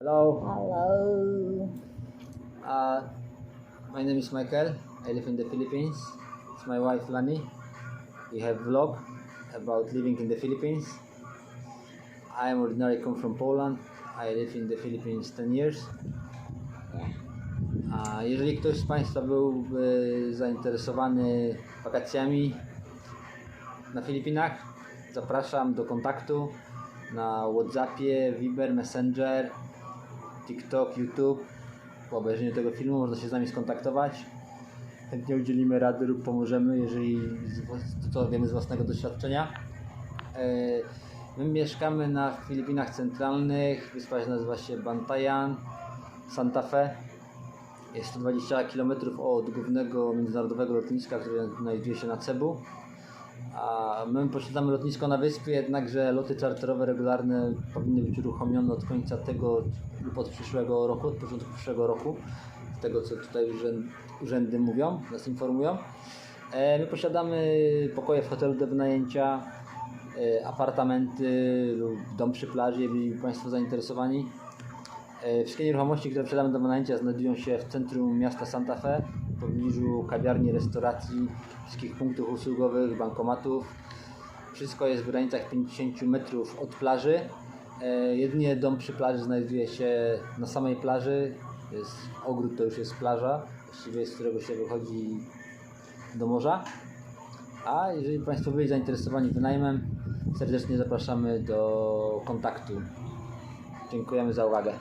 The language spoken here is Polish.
Hello, Hello. uh, my name is Michael. I live in the Philippines. It's my wife Lani. We have vlog about living in the Philippines. I am ordinarily come from Poland. I live in the Philippines 10 years. A jeżeli ktoś z Państwa byłby zainteresowany wakacjami na Filipinach, zapraszam do kontaktu na Whatsappie, Viber, Messenger, TikTok, YouTube. Po obejrzeniu tego filmu można się z nami skontaktować. Chętnie udzielimy rady lub pomożemy, jeżeli to wiemy z własnego doświadczenia. E, My mieszkamy na Filipinach Centralnych. Wyspa się nazywa się Bantayan, Santa Fe. Jest 120 km od głównego międzynarodowego lotniska, które znajduje się na Cebu. A my posiadamy lotnisko na wyspie, jednakże loty czarterowe regularne powinny być uruchomione od końca tego lub od przyszłego roku, od początku przyszłego roku. Z tego co tutaj urzęd, urzędy mówią, nas informują. E, My posiadamy pokoje w hotelu do wynajęcia, e, apartamenty lub dom przy plaży, jeżeli Państwo zainteresowani. E, Wszystkie nieruchomości, które posiadamy do wynajęcia znajdują się w centrum miasta Santa Fe, w pobliżu kawiarni, restauracji, wszystkich punktów usługowych, bankomatów. Wszystko jest w granicach 50 metrów od plaży. E, Jedynie dom przy plaży znajduje się na samej plaży. Jest ogród, to już jest plaża, właściwie z którego się wychodzi do morza. A jeżeli Państwo byli zainteresowani wynajmem, serdecznie zapraszamy do kontaktu. Dziękujemy za uwagę.